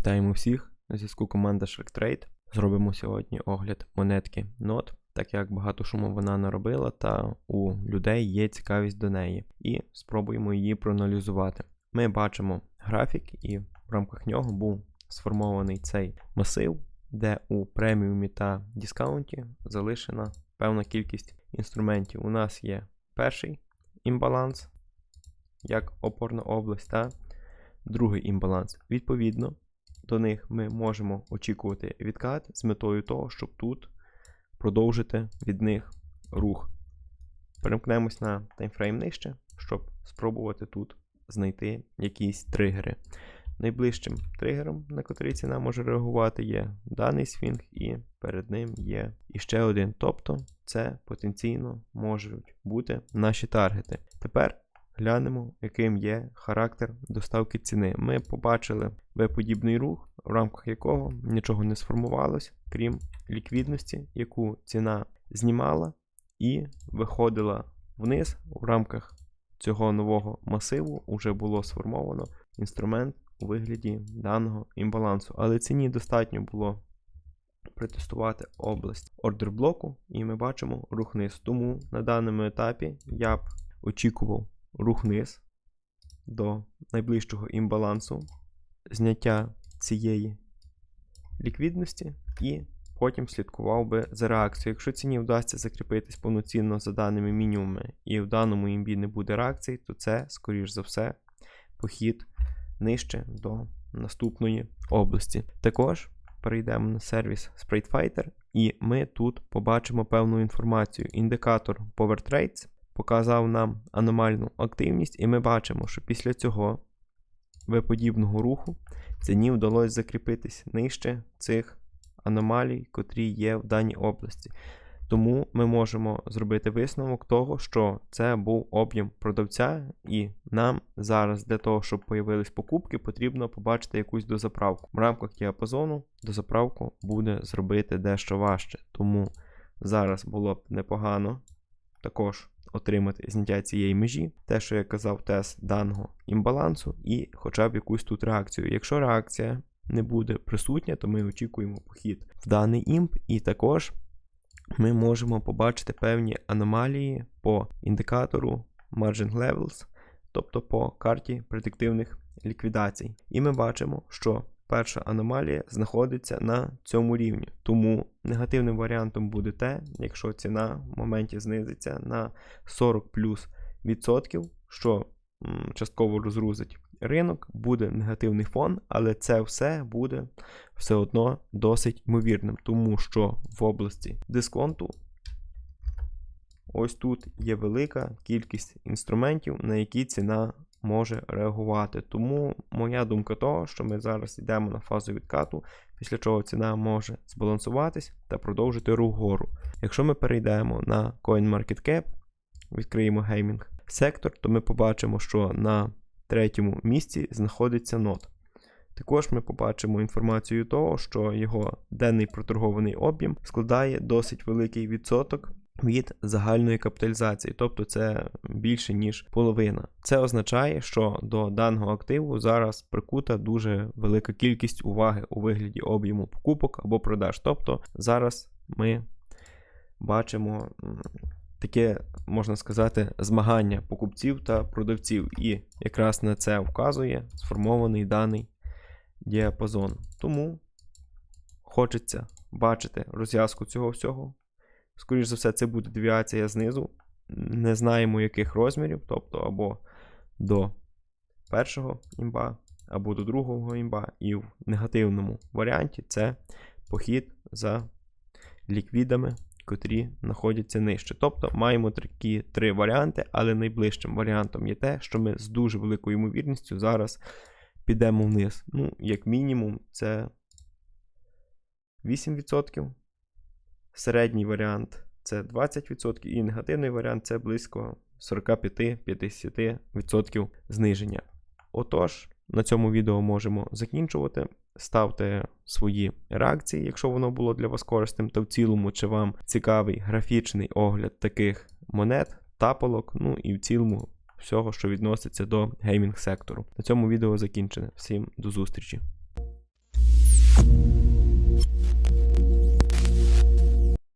Вітаємо всіх! На зв'язку команда SharkTrade. Зробимо сьогодні огляд монетки NOT, так як багато шуму вона наробила, та у людей є цікавість до неї, і спробуємо її проаналізувати. Ми бачимо графік, і в рамках нього був сформований цей масив, де у преміумі та дискаунті залишена певна кількість інструментів. У нас є перший імбаланс, як опорна область, та другий імбаланс. Відповідно, до них ми можемо очікувати відкат з метою того, щоб тут продовжити від них рух. Перемкнемось на таймфрейм нижче, щоб спробувати тут знайти якісь тригери. Найближчим тригером, на котрий ціна може реагувати, є даний свінг, і перед ним є іще один. Тобто це потенційно можуть бути наші таргети. Тепер глянемо, яким є характер доставки ціни. Ми побачили V-подібний рух, в рамках якого нічого не сформувалось, крім ліквідності, яку ціна знімала і виходила вниз. В рамках цього нового масиву вже було сформовано інструмент у вигляді даного імбалансу. Але ціні достатньо було протестувати область ордер блоку, і ми бачимо рух вниз. Тому на даному етапі я б очікував рух вниз до найближчого імбалансу, зняття цієї ліквідності, і потім слідкував би за реакцією. Якщо ціні вдасться закріпитись повноцінно за даними мінімумами, і в даному імбі не буде реакції, то це, скоріш за все, похід нижче до наступної області. Також перейдемо на сервіс SpriteFighter, і ми тут побачимо певну інформацію. Індикатор Power Trades показав нам аномальну активність, і ми бачимо, що після цього виподібного руху ціні вдалося закріпитись нижче цих аномалій, котрі є в даній області. Тому ми можемо зробити висновок того, що це був об'єм продавця, і нам зараз для того, щоб появились покупки, потрібно побачити якусь дозаправку. В рамках діапазону дозаправку буде зробити дещо важче. Тому зараз було б непогано також отримати зняття цієї межі, те, що я казав, тест даного імбалансу, і хоча б якусь тут реакцію. Якщо реакція не буде присутня, то ми очікуємо похід в даний імп, і також ми можемо побачити певні аномалії по індикатору Margin Levels, тобто по карті предиктивних ліквідацій. І ми бачимо, що перша аномалія знаходиться на цьому рівні. Тому негативним варіантом буде те, якщо ціна в моменті знизиться на 40 плюс відсотків, що частково розгрузить ринок, буде негативний фон, але це все буде все одно досить ймовірним, тому що в області дисконту ось тут є велика кількість інструментів, на які ціна може реагувати. Тому моя думка того, що ми зараз йдемо на фазу відкату, після чого ціна може збалансуватись та продовжити рух вгору. Якщо ми перейдемо на CoinMarketCap, відкриємо геймінг сектор, то ми побачимо, що на третьому місці знаходиться нот. Також ми побачимо інформацію того, що його денний проторгований об'єм складає досить великий відсоток від загальної капіталізації, тобто це більше ніж половина. Це означає, що до даного активу зараз прикута дуже велика кількість уваги у вигляді об'єму покупок або продаж. Тобто зараз ми бачимо таке, можна сказати, змагання покупців та продавців, і якраз на це вказує сформований даний діапазон. Тому хочеться бачити розв'язку цього всього. Скоріше за все, це буде девіація знизу. Не знаємо яких розмірів, тобто або до першого імба, або до другого імба. І в негативному варіанті це похід за ліквідами, котрі знаходяться нижче. Тобто маємо такі три варіанти, але найближчим варіантом є те, що ми з дуже великою ймовірністю зараз підемо вниз. Ну, як мінімум, це 8%. Середній варіант це 20%, і негативний варіант це близько 45-50% зниження. Отож, на цьому відео можемо закінчувати. Ставте свої реакції, якщо воно було для вас корисним, та в цілому, чи вам цікавий графічний огляд таких монет, таполок, ну і в цілому всього, що відноситься до геймінг сектору. На цьому відео закінчене. Всім до зустрічі!